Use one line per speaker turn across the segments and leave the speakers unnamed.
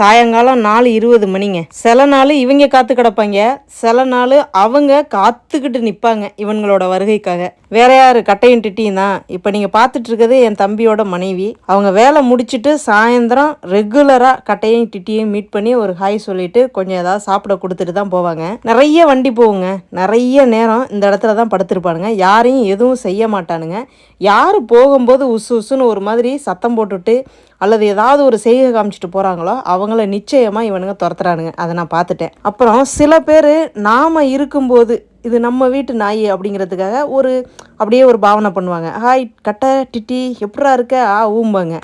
சாயங்காலம் நாலு இருபது மணிங்க. சில நாள் இவங்க காத்து கிடப்பாங்க. சில நாள் அவங்க காத்துக்கிட்டு நிற்பாங்க இவங்களோட வருகைக்காக. வேற யார்? கட்டையும் டிட்டியும் தான். இப்போ நீங்கள் பார்த்துட்ருக்கிறது என் தம்பியோட மனைவி. அவங்க வேலை முடிச்சுட்டு சாயந்தரம் ரெகுலராக கட்டையும் டிட்டியும் மீட் பண்ணி ஒரு ஹாய் சொல்லிட்டு கொஞ்சம் ஏதாவது சாப்பிட கொடுத்துட்டு தான் போவாங்க. நிறைய வண்டி போகுங்க. நிறைய நேரம் இந்த இடத்துல தான் படுத்திருப்பானுங்க. யாரையும் எதுவும் செய்ய மாட்டானுங்க. யார் போகும்போது உசு உசுன்னு ஒரு மாதிரி சத்தம் போட்டுட்டு அல்லது ஏதாவது ஒரு செய்கை காமிச்சிட்டு போகிறாங்களோ அவங்கள நிச்சயமாக இவனுங்க துரத்துறானுங்க. அதை நான் பார்த்துட்டேன் அப்புறம் சில பேர் நாம் இருக்கும்போது இது நம்ம வீட்டு நாய் அப்படிங்கிறதுக்காக ஒரு அப்படியே ஒரு பாவனை பண்ணுவாங்க. ஹாய் கட்டை டிட்டி எப்படா இருக்க? ஆ ஊம்பாங்க.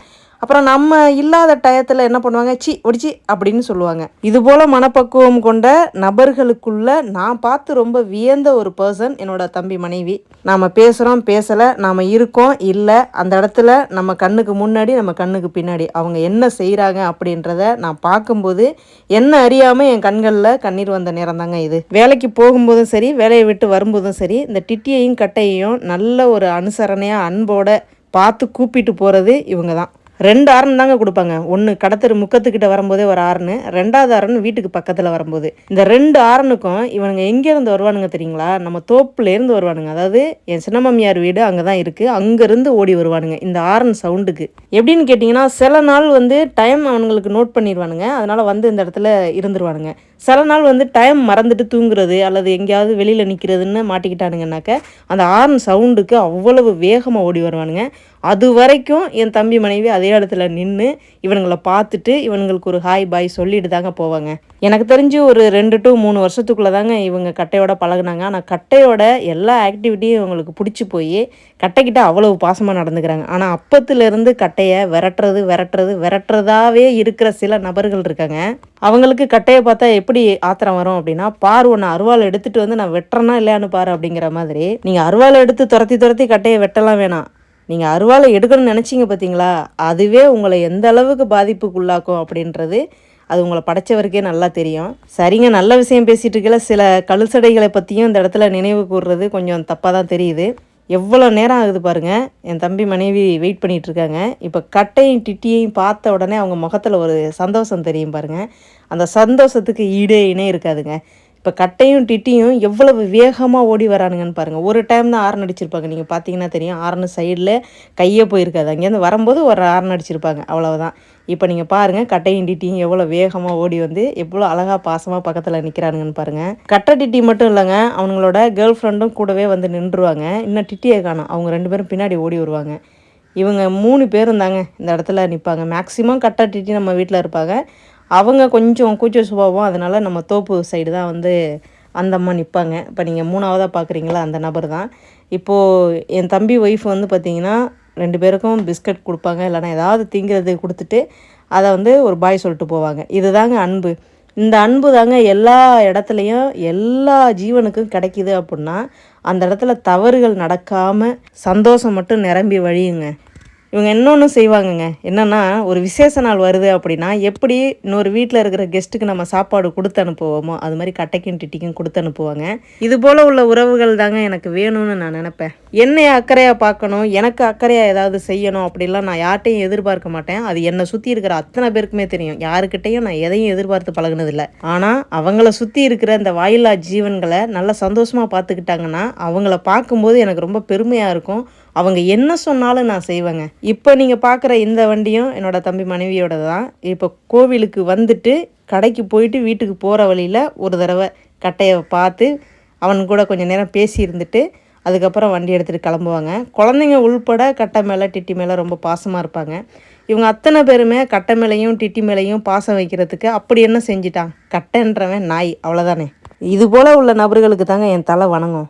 அப்புறம் நம்ம இல்லாத டயத்தில் என்ன பண்ணுவாங்க? சி ஒடிச்சி அப்படின்னு சொல்லுவாங்க. இது போல் மனப்பக்குவம் கொண்ட நபர்களுக்குள்ள நான் பார்த்து ரொம்ப வியந்த ஒரு பர்சன் என்னோட தம்பி மனைவி. நாம் பேசுகிறோம் பேசலை நாம் இருக்கோம் இல்லை அந்த இடத்துல நம்ம கண்ணுக்கு முன்னாடி நம்ம கண்ணுக்கு பின்னாடி. அவங்க என்ன செய்கிறாங்க அப்படின்றத நான் பார்க்கும்போது என்ன அறியாமல் என் கண்களில் கண்ணீர் வந்த நேரம் தாங்க இது. வேலைக்கு போகும்போதும் சரி வேலையை விட்டு வரும்போதும் சரி இந்த டிட்டியையும் கட்டையையும் நல்ல ஒரு அனுசரணையாக அன்போட பார்த்து கூப்பிட்டு போகிறது இவங்க தான். ரெண்டு ஆரன் தாங்க கொடுப்பாங்க. ஒன்று கடத்தரு முக்கத்துக்கிட்ட வரும்போதே ஒரு ஆறுனு ரெண்டாவது ஆரன் வீட்டுக்கு பக்கத்தில் வரும்போது. இந்த ரெண்டு ஆரனுக்கும் இவனுங்க எங்கேருந்து வருவானுங்க தெரியுங்களா? நம்ம தோப்புலேருந்து வருவானுங்க. அதாவது என் சின்ன மாமியார் வீடு அங்கே தான் இருக்குது அங்கேருந்து ஓடி வருவானுங்க இந்த ஆரன் சவுண்டுக்கு. எப்படின்னு கேட்டிங்கன்னா சில நாள் வந்து டைம் அவனுங்களுக்கு நோட் பண்ணிடுவானுங்க. அதனால் வந்து இந்த இடத்துல இருந்துருவானுங்க. சில நாள் வந்து டைம் மறந்துட்டு தூங்குறது அல்லது எங்கேயாவது வெளியில் நிற்கிறதுன்னு மாட்டிக்கிட்டானுங்கனாக்க அந்த ஆரன் சவுண்டுக்கு அவ்வளவு வேகமாக ஓடி வருவானுங்க. அது வரைக்கும் என் தம்பி மனைவி அதே இடத்துல நின்று இவனுங்களை பார்த்துட்டு இவனுங்களுக்கு ஒரு ஹாய் பாய் சொல்லிட்டு தாங்க போவாங்க. எனக்கு தெரிஞ்சு ஒரு ரெண்டு டு மூணு வருஷத்துக்குள்ளே தாங்க இவங்க கட்டையோட பழகுனாங்க. ஆனால் கட்டையோட எல்லா ஆக்டிவிட்டியும் இவங்களுக்கு பிடிச்சி போய் கட்டைக்கிட்ட அவ்வளவு பாசமாக நடந்துக்கிறாங்க. ஆனால் அப்பத்துலேருந்து கட்டையை விரட்டுறது விரட்டுறது விரட்டுறதாவே இருக்கிற சில நபர்கள் இருக்காங்க. அவங்களுக்கு கட்டையை பார்த்தா எப்படி ஆத்திரம் வரும் அப்படின்னா பார் ஒன்று அருவாள் எடுத்துட்டு வந்து நான் வெட்டுறேனா இல்லையான்னு பாரு அப்படிங்கிற மாதிரி. நீங்கள் அருவாள் எடுத்து துரத்தி துரத்தி கட்டையை வெட்டலாம் வேணாம். நீங்கள் அருவாளை எடுக்கணும்னு நினச்சிங்க பார்த்தீங்களா அதுவே உங்களை எந்த அளவுக்கு பாதிப்புக்குள்ளாக்கும் அப்படின்றது அது உங்களை படைச்சவருக்கே நல்லா தெரியும். சரிங்க நல்ல விஷயம் பேசிகிட்டு இருக்கல. சில கழுசடைகளை பற்றியும் இந்த இடத்துல நினைவு கூறுறது கொஞ்சம் தப்பாக தான் தெரியுது. எவ்வளோ நேரம் ஆகுது பாருங்கள் என் தம்பி மனைவி வெயிட் பண்ணிகிட்ருக்காங்க இப்போ கட்டையும் டிட்டியையும் பார்த்த உடனே அவங்க முகத்தில் ஒரு சந்தோஷம் தெரியும் பாருங்க. அந்த சந்தோஷத்துக்கு ஈடே இணை இருக்காதுங்க. இப்போ கட்டையும் டிட்டியும் எவ்வளவு வேகமாக ஓடி வரானுங்கன்னு பாருங்கள் ஒரு டைம் தான் ஆரன் அடிச்சிருப்பாங்க. நீங்கள் பார்த்தீங்கன்னா தெரியும். ஆரன் சைடில் கையே போயிருக்காது. அங்கேருந்து வரும்போது ஒரு ஆரன் அடிச்சிருப்பாங்க. அவ்வளவுதான். இப்போ நீங்கள் பாருங்கள் கட்டையும் டிட்டியும் எவ்வளோ வேகமாக ஓடி வந்து எவ்வளோ அழகாக பாசமாக பக்கத்தில் நிற்கிறானுங்கன்னு பாருங்கள் கட்டை டிட்டி மட்டும் இல்லைங்க. அவங்களோட கேர்ள் ஃப்ரெண்டும் கூடவே வந்து நின்றுருவாங்க இன்னும் டிட்டியை காணும். அவங்க ரெண்டு பேரும் பின்னாடி ஓடி வருவாங்க. இவங்க மூணு பேரும் தாங்க இந்த இடத்துல நிற்பாங்க மேக்ஸிமம் கட்டை டிட்டி நம்ம வீட்டில் இருப்பாங்க. அவங்க கொஞ்சம் கூச்ச சுபாவம் அதனால் நம்ம தோப்பு சைடு தான் வந்து அந்த அம்மா நிற்பாங்க இப்போ நீங்கள் மூணாவதாக பார்க்குறீங்களா அந்த நபர் தான். இப்போது என் தம்பி ஒய்ஃப் வந்து பார்த்திங்கன்னா ரெண்டு பேருக்கும் பிஸ்கட் கொடுப்பாங்க. இல்லைன்னா ஏதாவது திங்கிறது கொடுத்துட்டு அதை வந்து ஒரு பாய் சொல்லிட்டு போவாங்க. இதுதாங்க அன்பு. இந்த அன்பு தாங்க எல்லா இடத்துலையும் எல்லா ஜீவனுக்கும் கிடைக்கிது அப்படின்னா அந்த இடத்துல தவறுகள் நடக்காமல் சந்தோஷம் மட்டும் நிரம்பி வழியுங்க. இவங்க இன்னொன்று செய்வாங்கங்க. என்னென்னா ஒரு விசேஷ நாள் வருது அப்படின்னா எப்படி இன்னொரு வீட்டில் இருக்கிற கெஸ்ட்டுக்கு நம்ம சாப்பாடு கொடுத்து அனுப்புவோமோ அது மாதிரி கட்டைக்கும் டிட்டிக்கும் கொடுத்து அனுப்புவாங்க. இது போல் உள்ள உறவுகள் தாங்க எனக்கு வேணும்னு நான் நினப்பேன். என்னை அக்கறையாக பார்க்கணும் எனக்கு அக்கறையாக ஏதாவது செய்யணும் அப்படிலாம் நான் யார்ட்டையும் எதிர்பார்க்க மாட்டேன். அது என்னை சுற்றி இருக்கிற அத்தனை பேருக்குமே தெரியும். யாருக்கிட்டையும் நான் எதையும் எதிர்பார்த்து பழகுனதில்லை. ஆனால் அவங்கள சுற்றி இருக்கிற இந்த வாயிலா ஜீவன்களை நல்லா சந்தோஷமாக பார்த்துக்கிட்டாங்கன்னா அவங்கள பார்க்கும்போது எனக்கு ரொம்ப பெருமையாக இருக்கும். அவங்க என்ன சொன்னாலும் நான் செய்வேங்க. இப்போ நீங்கள் பார்க்குற இந்த வண்டியும் என்னோட தம்பி மனைவியோட தான். இப்போ கோவிலுக்கு வந்துட்டு கடைக்கு போயிட்டு வீட்டுக்கு போகிற வழியில் ஒரு தடவை கட்டையை பார்த்து அவன் கூட கொஞ்சம் நேரம் பேசி இருந்துட்டு அதுக்கப்புறம் வண்டி எடுத்துகிட்டு கிளம்புவாங்க. குழந்தைங்க உள்பட கட்டை மேலே டிட்டி மேலே ரொம்ப பாசமாக இருப்பாங்க. இவங்க அத்தனை பேருமே கட்டை மேலேயும் டிட்டி மேலேயும் பாசம் வைக்கிறதுக்கு அப்படி என்ன செஞ்சிட்டான்? கட்டைன்றவன் நாய். அவ்வளோதானே இது போல் உள்ள நபர்களுக்கு தாங்க என் தலை வணங்கும்.